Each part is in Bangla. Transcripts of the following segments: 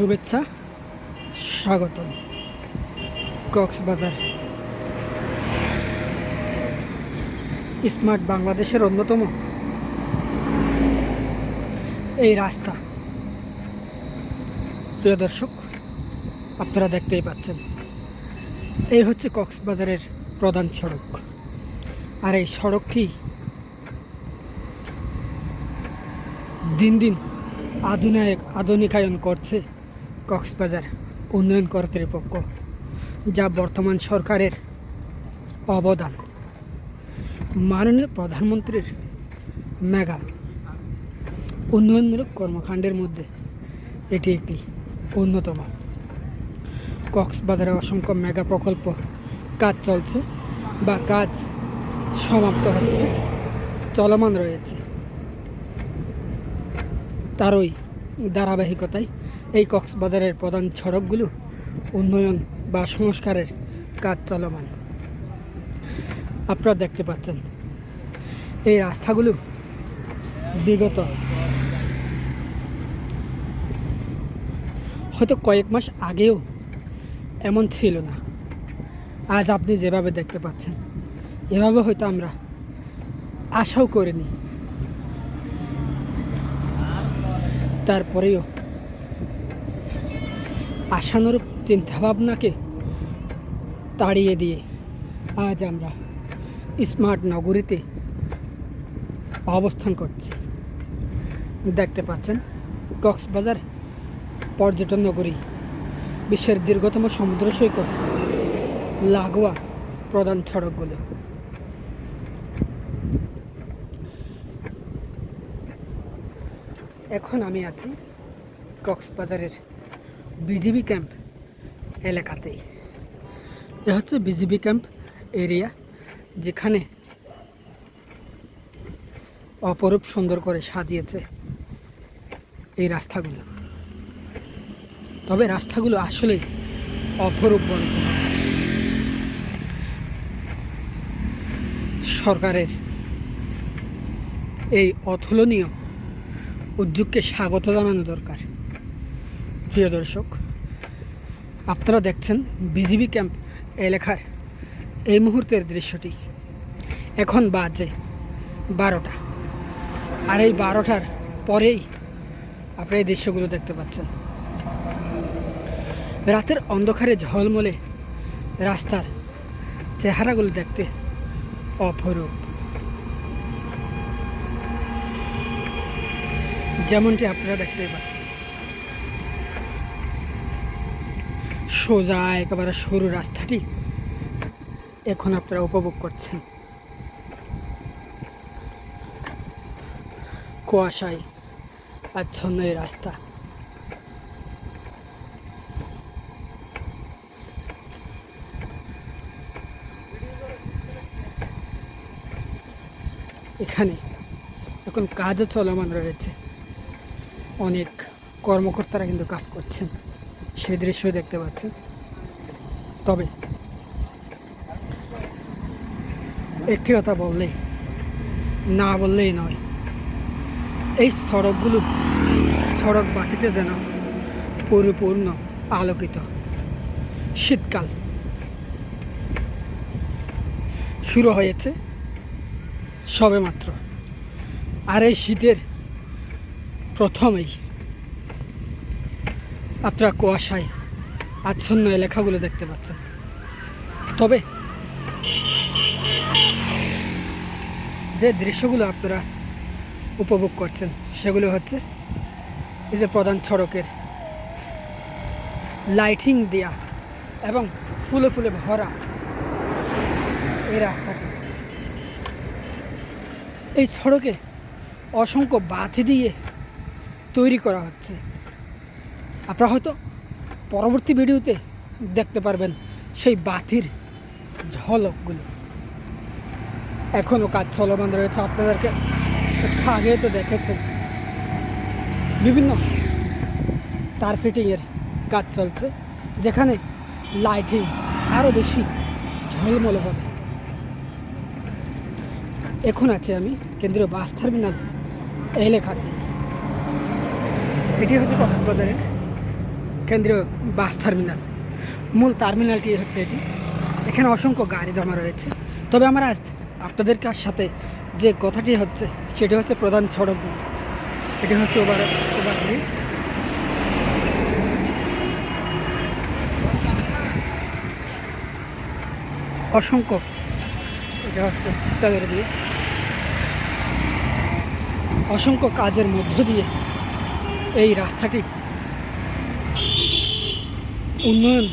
শুভেচ্ছা, স্বাগতম, কক্সবাজার। স্মার্ট বাংলাদেশের অন্যতম এই রাস্তা। প্রিয় দর্শক, আপনারা দেখতেই পাচ্ছেন, এই হচ্ছে কক্সবাজারের প্রধান সড়ক। আর এই সড়কটি দিন দিন আধুনিক আধুনিকায়ন করছে। কক্সবাজার উন্নয়ন কর্তৃপক্ষ, যা বর্তমান সরকারের অবদান। মাননীয় প্রধানমন্ত্রীর মেগা উন্নয়নমূলক কর্মকাণ্ডের মধ্যে এটি একটি অন্যতম। কক্সবাজারে অসংখ্য মেগা প্রকল্প কাজ চলছে বা কাজ সমাপ্ত হচ্ছে, চলমান রয়েছে। তারই ধারাবাহিকতায় এই কক্সবাজারের প্রধান সড়কগুলো উন্নয়ন বা সংস্কারের কাজ চলমান। আপনারা দেখতে পাচ্ছেন, এই রাস্তাগুলো বিগত হয়তো কয়েক মাস আগেও এমন ছিল না। আজ আপনি যেভাবে দেখতে পাচ্ছেন, এভাবে হয়তো আমরা আশাও করিনি। তারপরেও আশানুরূপ চিন্তাভাবনাকে তাড়িয়ে দিয়ে আজ আমরা স্মার্ট নগরীতে অবস্থান করছি। দেখতে পাচ্ছেন, কক্সবাজার পর্যটন নগরী, বিশ্বের দীর্ঘতম সমুদ্র সৈকত, লাগোয়া প্রধান সড়কগুলো। এখন আমি আছি কক্সবাজারের বিজিবি ক্যাম্প এলাকাতেই। এ হচ্ছে বিজিবি ক্যাম্প এরিয়া যেখানে অপরূপ সুন্দর করে সাজিয়েছে এই রাস্তাগুলো। তবে রাস্তাগুলো আসলেই অপরূপ বলতে সরকারের এই অতুলনীয় উদ্যোগকে স্বাগত জানানো দরকার। প্রিয় দর্শক, আপনারা দেখছেন বিজিবি ক্যাম্প এলাকার এই মুহূর্তের দৃশ্যটি। এখন বাজে বারোটা। আর এই বারোটার পরেই আপনি এই দৃশ্যগুলো দেখতে পাচ্ছেন। রাতের অন্ধকারে ঝলমলে রাস্তার চেহারাগুলো দেখতে অপরূপ। যেমনটি আপনারা দেখতে পাচ্ছেন। সোজা একেবারে সরু রাস্তাটি এখন আপনারা উপভোগ করছেন। কুয়াশায় আচ্ছন্ন এই রাস্তা। এখানে এখন কাজও চলমান রয়েছে। অনেক কর্মকর্তারা কিন্তু কাজ করছেন। সেই দৃশ্য দেখতে পাচ্ছেন তবে একটি কথা বললেই, না বললেই নয়, এই সড়কগুলো, সড়ক বাতিতে যেন পরিপূর্ণ আলোকিত। শীতকাল শুরু হয়েছে সবেমাত্র। আর এই শীতের প্রথমেই আপনারা কুয়াশায় আচ্ছন্ন এলাকাগুলো দেখতে পাচ্ছেন। তবে যে দৃশ্যগুলো আপনারা উপভোগ করছেন, সেগুলো হচ্ছে এই যে প্রধান সড়কের লাইটিং দেয়া এবং ফুলে ফুলে ভরা এই রাস্তাটি। এই সড়কে অসংখ্য বাতি দিয়ে তৈরি করা হচ্ছে। আপনারা হয়তো পরবর্তী ভিডিওতে দেখতে পারবেন সেই বাতির ঝলকগুলো। এখনও কাজ চলমান রয়েছে। আপনাদেরকে আগে তো দেখেছেন। বিভিন্ন তার ফিটিংয়ের কাজ চলছে, যেখানে লাইটিং আরও বেশি ঝলমল হবে। এখন আছে আমি কেন্দ্রীয় বাস টার্মিনাল এলাকাতে। এটি হচ্ছে কক্সবাজারের কেন্দ্রীয় বাস টার্মিনাল। মূল টার্মিনালটি হচ্ছে এটি। এখানে অসংখ্য গাড়ি জমা রয়েছে। তবে আমার আজ আপনাদের কার সাথে যে কথাটি হচ্ছে, সেটি হচ্ছে প্রধান সড়ক এটি হচ্ছে ওভার ওভার ব্রিজ। অসংখ্য, এটা হচ্ছে তাদের ব্রিজ। অসংখ্য কাজের মধ্য দিয়ে এই রাস্তাটি উন্নয়ন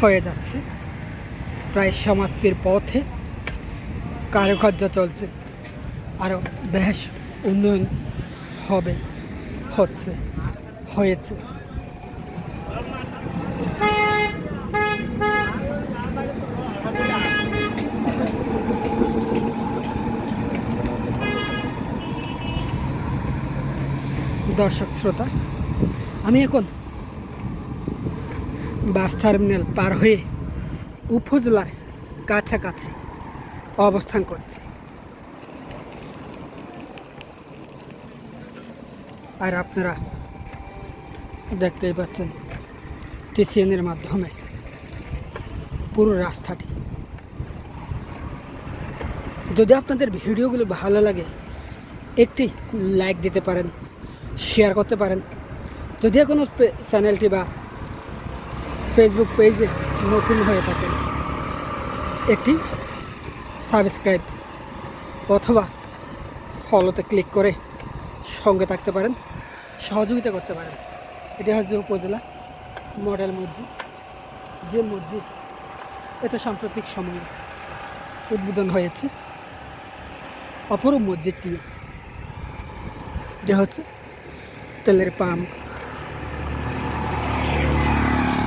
হয়ে যাচ্ছে। প্রায় সমাপ্তির পথে কারুকার্য চলছে। আরও বেশ উন্নয়ন হবে, হচ্ছে, হয়েছে। দর্শক, শ্রোতা, আমি এখন বাস টার্মিনাল পার হয়ে উপজেলার কাছাকাছি অবস্থান করছি। আর আপনারা দেখতেই পাচ্ছেন টিসিএনের মাধ্যমে পুরো রাস্তাটি। যদি আপনাদের ভিডিওগুলো ভালো লাগে, একটি লাইক দিতে পারেন শেয়ার করতে পারেন। যদি কোনো চ্যানেলটি বা ফেসবুক পেজে নতুন হয়ে থাকেন একটি সাবস্ক্রাইব অথবা ফলোতে ক্লিক করে সঙ্গে থাকতে পারেন, সহযোগিতা করতে পারেন। এটি হচ্ছে উপজেলা মডেল মসজিদ। যে মসজিদ এটা সাম্প্রতিক সময়ে উদ্বোধন হয়েছে, অপরূপ মসজিদটি এটা হচ্ছে তেলের পাম্প।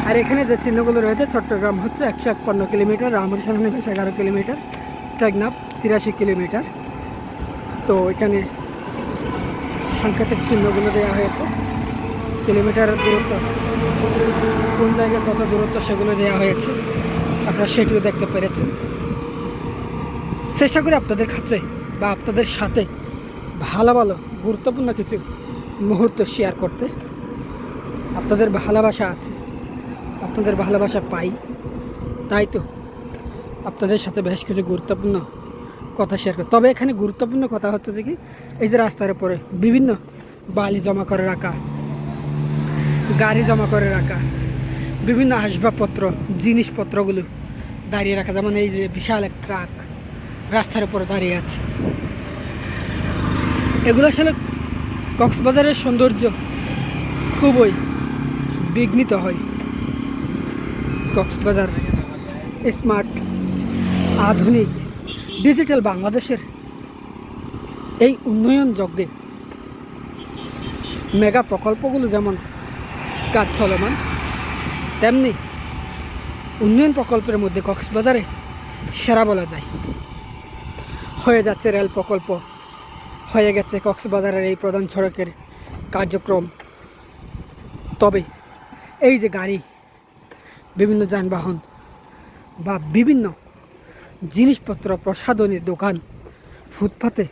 আর এখানে যে চিহ্নগুলো রয়েছে, চট্টগ্রাম হচ্ছে একশো একপান্ন কিলোমিটার রামরসান বেশ এগারো কিলোমিটার, টেকনাফ তিরাশি কিলোমিটার। তো এখানে সাংকেতিক চিহ্নগুলো দেওয়া হয়েছে। কিলোমিটার দূরত্ব, কোন জায়গায় কত দূরত্ব সেগুলো দেওয়া হয়েছে। আপনারা সেটিও দেখতে পেরেছেন। চেষ্টা করি আপনাদের কাছে বা আপনাদের সাথে ভালো ভালো গুরুত্বপূর্ণ কিছু মুহূর্ত শেয়ার করতে। আপনাদের ভালোবাসা আছে। আপনাদের ভালোবাসা পাই। তাই তো? আপনাদের সাথে বেশ কিছু গুরুত্বপূর্ণ কথা শেয়ার করি। তবে এখানে গুরুত্বপূর্ণ কথা হচ্ছে যে কি, এই যে রাস্তার উপরে বিভিন্ন বালি জমা করে রাখা, গাড়ি জমা করে রাখা, বিভিন্ন আসবাবপত্র, জিনিসপত্রগুলো দাঁড়িয়ে রাখা, যেমন এই যে বিশাল এক ট্রাক রাস্তার উপরে দাঁড়িয়ে আছে। এগুলো আসলে কক্সবাজারের সৌন্দর্য খুবই বিঘ্নিত হয়। কক্সবাজার স্মার্ট, আধুনিক, ডিজিটাল বাংলাদেশের এই উন্নয়ন যজ্ঞে মেগা প্রকল্পগুলো যেমন কাজ চলমান, তেমনি উন্নয়ন প্রকল্পের মধ্যে কক্সবাজারে সেরা বলা যায়। হয়ে যাচ্ছে রেল প্রকল্প, হয়ে গেছে কক্সবাজারের এই প্রধান সড়কের কার্যক্রম। তবে এই যে গাড়ি বিভিন্ন যানবাহন বা বিভিন্ন জিনিসপত্র প্রসাধনের দোকান ফুটপাতে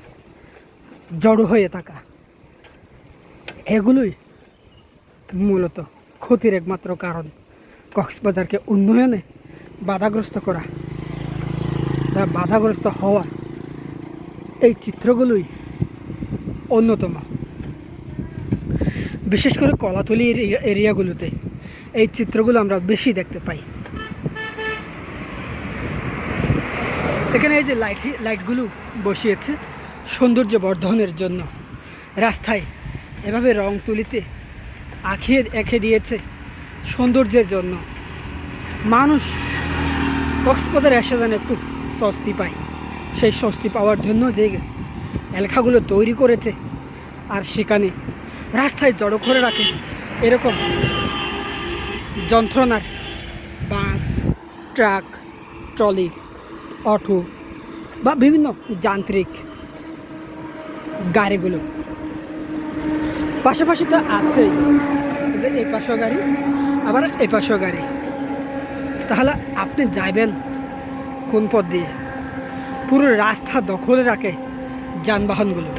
জড়ো হয়ে থাকা। এগুলোই মূলত ক্ষতির একমাত্র কারণ। কক্সবাজারকে উন্নয়নে বাধাগ্রস্ত করা বা বাধাগ্রস্ত হওয়া এই চিত্রগুলোই অন্যতম। বিশেষ করে কলাতলি এরিয়া- এরিয়াগুলোতে এই চিত্রগুলো আমরা বেশি দেখতে পাই। এখানে এই যে লাইট লাইটগুলো বসিয়েছে সৌন্দর্য বর্ধনের জন্য। রাস্তায় এভাবে রং তুলিতে আঁকিয়ে এঁকে দিয়েছে সৌন্দর্যের জন্য। মানুষ কক্সবাজারে এসে যেন একটু স্বস্তি পায়। সেই স্বস্তি পাওয়ার জন্য যে এলাকাগুলো তৈরি করেছে, আর সেখানে রাস্তায় জড়ো করে রাখে এরকম যন্ত্রণার বাস, ট্রাক, ট্রলি, অটো বা বিভিন্ন যান্ত্রিক গাড়িগুলো। পাশাপাশি তো আছেই যে এই পাশেও গাড়ি, আবার এই পাশেও গাড়ি। তাহলে আপনি যাইবেন কোন পথ দিয়ে? পুরো রাস্তা দখলে রাখে যানবাহনগুলো।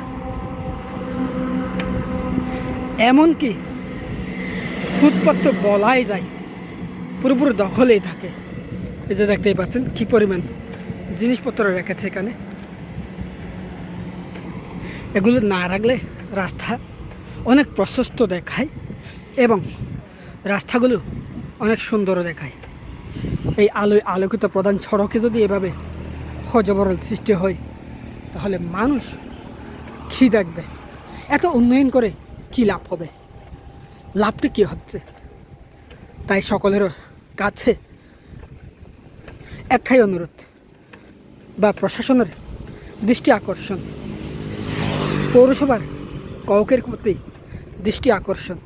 এমনকি ফুটপাথ তো বলাই যায়। পুরোপুরি দখলেই থাকে। এই যে দেখতেই পাচ্ছেন কি পরিমাণ জিনিসপত্র রেখেছে এখানে। এগুলো না রাখলে রাস্তা অনেক প্রশস্ত দেখায় এবং রাস্তাগুলো অনেক সুন্দরও দেখায়। এই আলোয় আলোকিত প্রধান সড়কে যদি এভাবে হজবরল সৃষ্টি হয়, তাহলে মানুষ কি দেখবে এত উন্নয়ন করে কি লাভ হবে? লাভটি কী হচ্ছে? তাই সকলের কাছে একটাই অনুরোধ বা প্রশাসনের দৃষ্টি আকর্ষণ। পৌরসভার কৌকের প্রতি দৃষ্টি আকর্ষণ।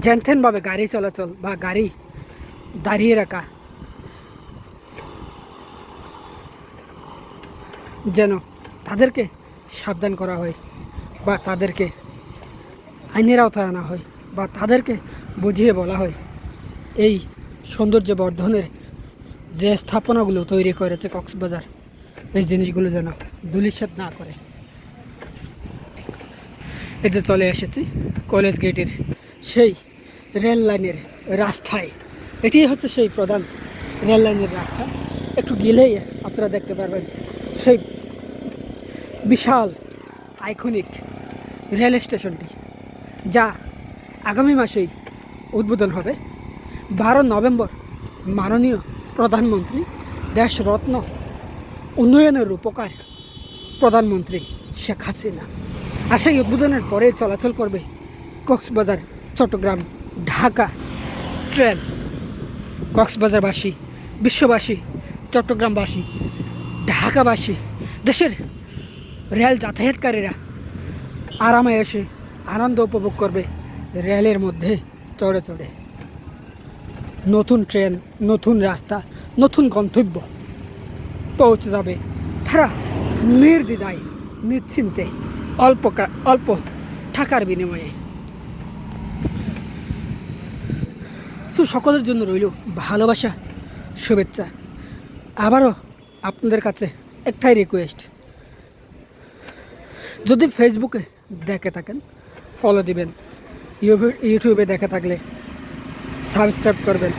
জ্যানথেনভাবে গাড়ি চলাচল বা গাড়ি দাঁড়িয়ে রাখা যেন তাদেরকে সাবধান করা হয় বা তাদেরকে আইনের আওতায় আনা হয় বা তাদেরকে বুঝিয়ে বলা হয়। এই সৌন্দর্য বর্ধনের যে স্থাপনাগুলো তৈরি করেছে কক্সবাজার, এই জিনিসগুলো যেন ধুলিসাত না করে। এই যে চলে এসেছি কলেজ গেটের সেই রেল লাইনের রাস্তায়। এটি হচ্ছে সেই প্রধান রেল লাইনের রাস্তা। একটু গেলেই আপনারা দেখতে পারবেন সেই বিশাল, আইকনিক রেল স্টেশনটি। যা আগামী মাসেই উদ্বোধন হবে। বারো নভেম্বর মাননীয় প্রধানমন্ত্রী দেশরত্ন উন্নয়নের রূপকার প্রধানমন্ত্রী শেখ হাসিনা। আর সেই উদ্বোধনের পরে চলাচল করবে কক্সবাজার, চট্টগ্রাম, ঢাকা ট্রেন। কক্সবাজারবাসী, বিশ্ববাসী, চট্টগ্রামবাসী, ঢাকাবাসী, দেশের রেল যাতায়াতকারীরা আরামে এসে আনন্দ উপভোগ করবে রেলের মধ্যে চড়ে চড়ে। নতুন ট্রেন, নতুন রাস্তা, নতুন গন্তব্য পৌঁছে যাবে তারা নির্দ্বিধায়, নিশ্চিন্তে, অল্প অল্প টাকার বিনিময়ে। সো সকলের জন্য রইল ভালোবাসা, শুভেচ্ছা। আবারও আপনাদের কাছে একটাই রিকোয়েস্ট যদি ফেসবুকে দেখে থাকেন ফলো দিবেন। ইউটিউবে দেখে থাকলে সাবস্ক্রাইব করবেন।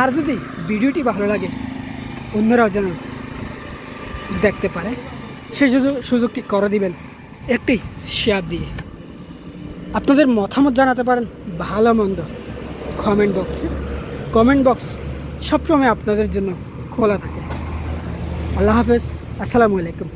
আর যদি ভিডিওটি ভালো লাগে, অন্যরাও যেন দেখতে পারে, সেই সুযোগ সুযোগটি করে দিবেন একটি শেয়ার দিয়ে। আপনাদের মতামত জানাতে পারেন ভালো মন্দ কমেন্ট বক্সে কমেন্ট বক্স সবসময় আপনাদের জন্য খোলা থাকে। আল্লাহ হাফেজ, আসসালামু আলাইকুম।